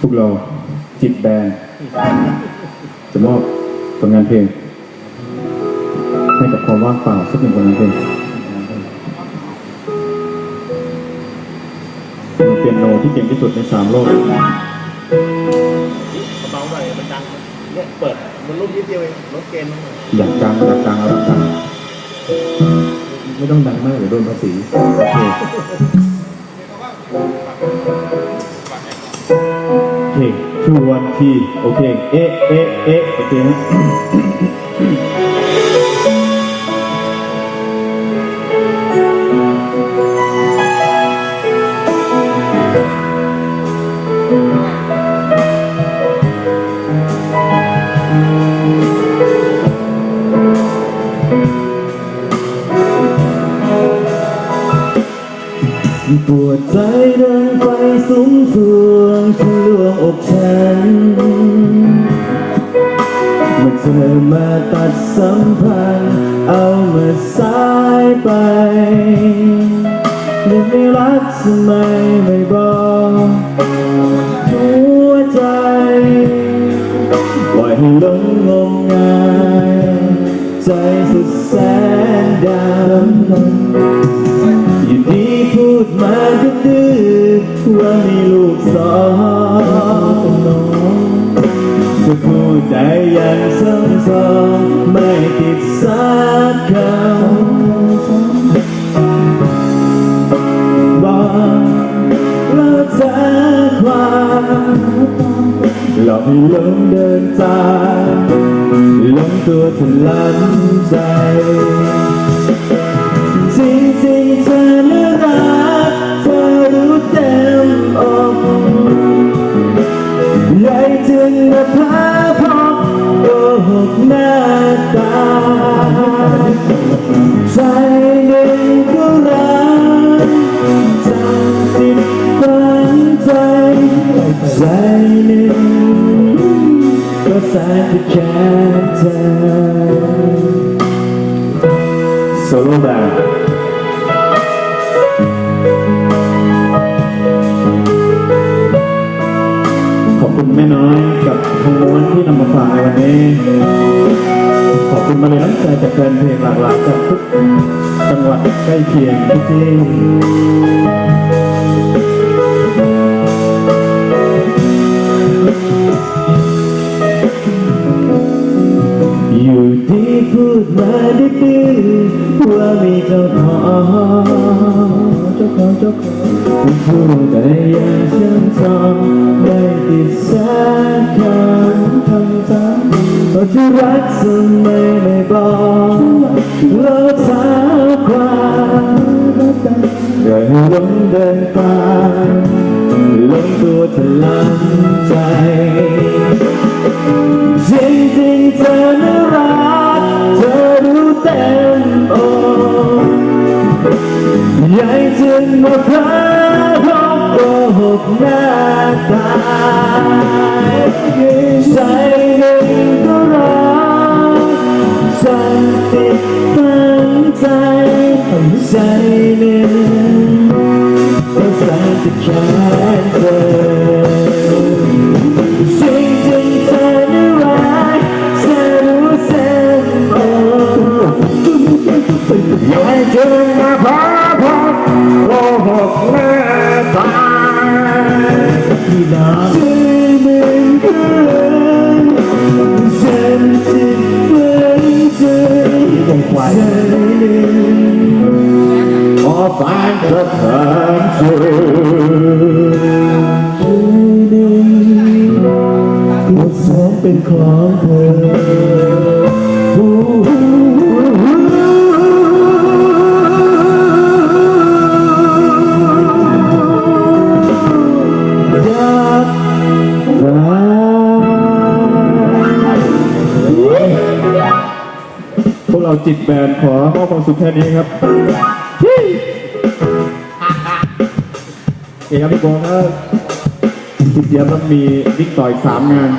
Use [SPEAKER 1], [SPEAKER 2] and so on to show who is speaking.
[SPEAKER 1] พวกเราจิตแบนด์จะมอบผลงานเพลง ให้กับความว่างเปล่าสักหนึ่งผลงานเพลงมือเปียโนที่เก่งที่สุดในสามโลก
[SPEAKER 2] เบาหน่อยมันดังเนี่ยเปิดมันรุ่นนิดเดียวเองรถเกณฑ์มัน
[SPEAKER 1] อยากดังอยากดังแล้วดัง
[SPEAKER 3] ไม่ต้องดังมากเดี๋ยวโดนภาษี
[SPEAKER 1] โอเค โอเคชูวันทีโป
[SPEAKER 3] วดใจเดินไปสูงสูงทะลวงอกฉันเมื่อเธอมาตัดสัมพันธ์ เอามาสายไปยังไม่รักทำไมไม่บอกหัวใจปล่อยให้หลงงมงายใจสุดแสน ว่ามีลูกสาวน้องจะพูดได้อย่างซ้ำๆไม่ติดสักคำบอกเราเธอความหลอกให้หลงเดินตามหลงตัวทะลันใจ จึง
[SPEAKER 1] ขอบคุณแม่น้อยกับทางม้วนที่นำมาฝากในวันนี้ ขอบคุณมาเลยน้ำใจจากแฟนเพลงหลากหลายจากทุกจังหวัดใกล้เคียงทุกที่
[SPEAKER 3] อยู่ที่พูดมาดื้อว่ามีเจ้าของเจ้าของเจ้าของ พูดแต่ยังช่างสองไม่ติดแสักคำคำซ้ำว่าจะรักสมัยไม่บอกเราสาวความอย่าให้หลงเดินตามหลงตัวทะลันใจจริงจริงเธอน่ารักเธอรู้เต็มอกใหญ่จนมาพาพบโก หกหน้าตาใจหนึ่งก็รักฉันติดตั้งใจใจหนึ่งก็แสนจแค้นเธอจริงจริงเธอน่ารักเธอรู้เส้นอกอยากจะมาพาพบโกหกหน้าตาที่นางคืนฉันจะเป็นใจใจหนึ่งขอฝันจะทำ เรา
[SPEAKER 1] จิตแบนขอมอบความสุขแค่นี้ครับเอ๋ครับพี่โบครับทีเดียวต้องมีวิ่งต่อยสามงาน